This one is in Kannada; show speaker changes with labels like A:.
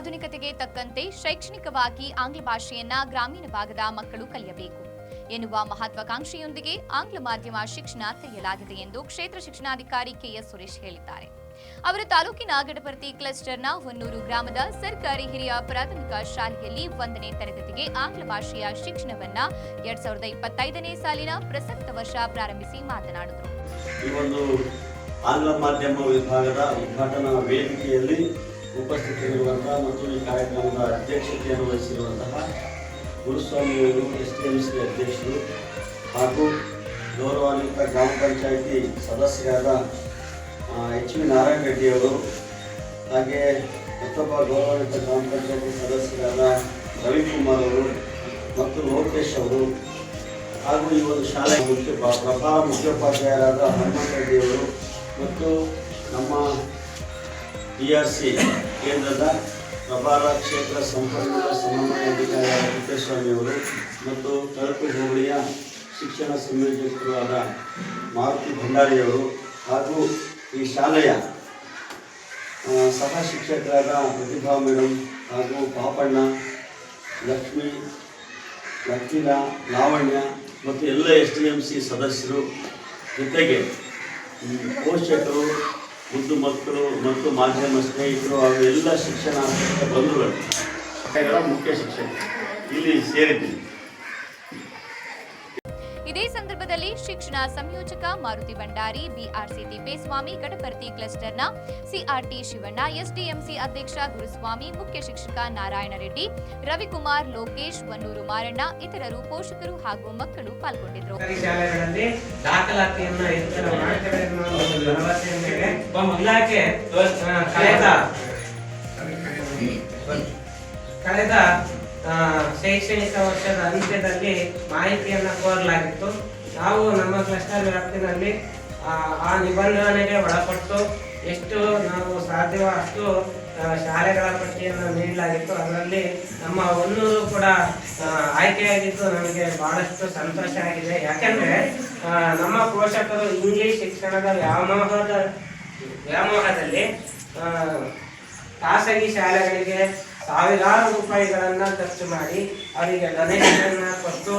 A: ಸೇರಿದಂತೆ ಶೈಕ್ಷಣಿಕವಾಗಿ ಆಂಗ್ಲ ಭಾಷೆಯನ್ನ ಗ್ರಾಮೀಣ ಭಾಗದ ಮಕ್ಕಳು ಕಲಿಯಬೇಕು. ಎನ್ನುವ ಮಹತ್ವಾಕಾಂಕ್ಷೆಯೊಂದಿಗೆ ಆಂಗ್ಲ ಮಾಧ್ಯಮ ಶಿಕ್ಷಣ ತೆರೆಯಲಾಗಿದೆ ಎಂದು ಕ್ಷೇತ್ರ ಶಿಕ್ಷಣಾಧಿಕಾರಿ ಕೆಎಸ್ ಸುರೇಶ್ ಹೇಳಿದ್ದಾರೆ. ಅವರು ತಾಲೂಕಿನ ಗಡಪರ್ತಿ ಕ್ಲಸ್ಟರ್ನ ಹೊನ್ನೂರು ಗ್ರಾಮದ ಸರ್ಕಾರಿ ಹಿರಿಯ ಪ್ರಾಥಮಿಕ ಶಾಲೆಯಲ್ಲಿ ಒಂದನೇ ತರಗತಿಗೆ ಆಂಗ್ಲ ಭಾಷೆಯ ಶಿಕ್ಷಣವನ್ನ ಎರಡ್ ಸಾವಿರದ ಇಪ್ಪತ್ತೈದನೇ ಸಾಲಿನ ಪ್ರಸಕ್ತ ವರ್ಷ ಪ್ರಾರಂಭಿಸಿ ಮಾತನಾಡಿದರು.
B: ಆಂಗ್ಲ ಮಾಧ್ಯಮ ವಿಭಾಗದ ಉದ್ಘಾಟನಾ ವೇದಿಕೆಯಲ್ಲಿ ಉಪಸ್ಥಿತರಿರುವಂತಹ ಮತ್ತು ಈ ಕಾರ್ಯಕ್ರಮದ ಅಧ್ಯಕ್ಷತೆಯನ್ನು ವಹಿಸಿರುವಂತಹ ಗುರುಸ್ವಾಮಿಯವರು ಎಸ್ ಟಿ ಎಂ ಸಿ ಅಧ್ಯಕ್ಷರು ಹಾಗೂ ಗೌರವಾನ್ವಿತ ಗ್ರಾಮ ಪಂಚಾಯಿತಿ ಸದಸ್ಯರಾದ ಎಚ್ ವಿ ನಾರಾಯಣ ರೆಡ್ಡಿಯವರು ಹಾಗೆ ಮತ್ತೊಬ್ಬ ಗೌರವಾನ್ವಿತ ಗ್ರಾಮ ಪಂಚಾಯಿತಿ ಸದಸ್ಯರಾದ ರವಿಕುಮಾರ್ ಅವರು ಮತ್ತು ಲೋಕೇಶ್ ಅವರು ಹಾಗೂ ಈ ಒಂದು ಶಾಲೆಯ ಮುಖ್ಯ ಪ್ರಭಾವ ಮುಖ್ಯೋಪಾಧ್ಯಾಯರಾದ ಹನುಮಂತ ರೆಡ್ಡಿಯವರು ಮತ್ತು ನಮ್ಮ ಡಿ ಆರ್ ಸಿ ಕೇಂದ್ರದ ಪ್ರಭಾರ ಕ್ಷೇತ್ರ ಸಂಪನ್ಮೂಲ ಸಮನ್ವಯ ರಪೇಸ್ವಾಮಿ ಅವರು ಮತ್ತು ತಳಕು ಹೋಬಳಿಯ ಶಿಕ್ಷಣ ಸಂಯೋಜಕರು ಆದ ಮಾರುತಿ ಭಂಡಾರಿಯವರು ಹಾಗೂ ಈ ಶಾಲೆಯ ಸಹ ಶಿಕ್ಷಕರಾದ ಪ್ರತಿಭಾ ಮೇಡಮ್ ಹಾಗೂ ಪಾಪಣ್ಣ, ಲಕ್ಷ್ಮಿ ಲಕ್ಕಿಲ ಲಾವಣ್ಯ ಮತ್ತು ಎಲ್ಲ ಎಸ್ ಡಿ ಎಂ ಸಿ ಸದಸ್ಯರು ಜೊತೆಗೆ ಪೋಷಕರು ಮುದ್ದು ಮಕ್ಕಳು ಮತ್ತು ಮಾಧ್ಯಮ ಸ್ನೇಹಿತರು ಹಾಗೂ ಎಲ್ಲ ಶಿಕ್ಷಣ ಬಂಧುಗಳು ಮುಖ್ಯ ಶಿಕ್ಷಕ ಇಲ್ಲಿ ಸೇರಿದ್ದೀನಿ
A: ಇದೇ ಸಂದರ್ಭದಲ್ಲಿ ಶಿಕ್ಷಣ ಸಂಯೋಜಕ ಮಾರುತಿ ಭಂಡಾರಿ ಬಿಆರ್ಸಿ ತಿಪ್ಪೇಸ್ವಾಮಿ ಗಡಪರ್ತಿ ಕ್ಲಸ್ಟರ್ನ ಸಿಆರ್ಟಿ ಶಿವಣ್ಣ ಎಸ್ಡಿಎಂಸಿ ಅಧ್ಯಕ್ಷ ಗುರುಸ್ವಾಮಿ ಮುಖ್ಯ ಶಿಕ್ಷಕ ನಾರಾಯಣ ರೆಡ್ಡಿ ರವಿಕುಮಾರ್ ಲೋಕೇಶ್ ವನ್ನೂರು ಮಾರಣ್ಣ ಇತರರು ಪೋಷಕರು ಹಾಗೂ ಮಕ್ಕಳು ಪಾಲ್ಗೊಂಡಿದ್ದರು.
C: ಇಲಾಖೆ ಕಳೆದ ಕಳೆದ ಶೈಕ್ಷಣಿಕ ವರ್ಷದ ಅಂತ್ಯದಲ್ಲಿ ಮಾಹಿತಿಯನ್ನು ಕೋರಲಾಗಿತ್ತು. ನಾವು ನಮ್ಮ ಕ್ಲಸ್ಟರ್ ವ್ಯಾಪ್ತಿನಲ್ಲಿ ಆ, ನಿಬಂಧನೆಗೆ ಒಳಪಟ್ಟು ಎಷ್ಟು ನಾವು ಸಾಧ್ಯವೋ ಅಷ್ಟು ಶಾಲೆಗಳ ಪಟ್ಟಿಯನ್ನು ನೀಡಲಾಗಿತ್ತು. ಅದರಲ್ಲಿ ನಮ್ಮ ಹೊನ್ನೂರು ಕೂಡ ಆಯ್ಕೆಯಾಗಿದ್ದು ನಮಗೆ ಬಹಳಷ್ಟು ಸಂತೋಷ ಆಗಿದೆ. ಯಾಕಂದ್ರೆ ನಮ್ಮ ಪೋಷಕರು ಇಂಗ್ಲಿಷ್ ಶಿಕ್ಷಣದ ವ್ಯಾಮೋಹದ, ವ್ಯಾಮೋಹದಲ್ಲಿ ಖಾಸಗಿ ಶಾಲೆಗಳಿಗೆ ಸಾವಿರಾರು ರೂಪಾಯಿಗಳನ್ನು ಖರ್ಚು ಮಾಡಿ ಅವರಿಗೆ ಡೊನೇಷನ್ ಕೊಟ್ಟು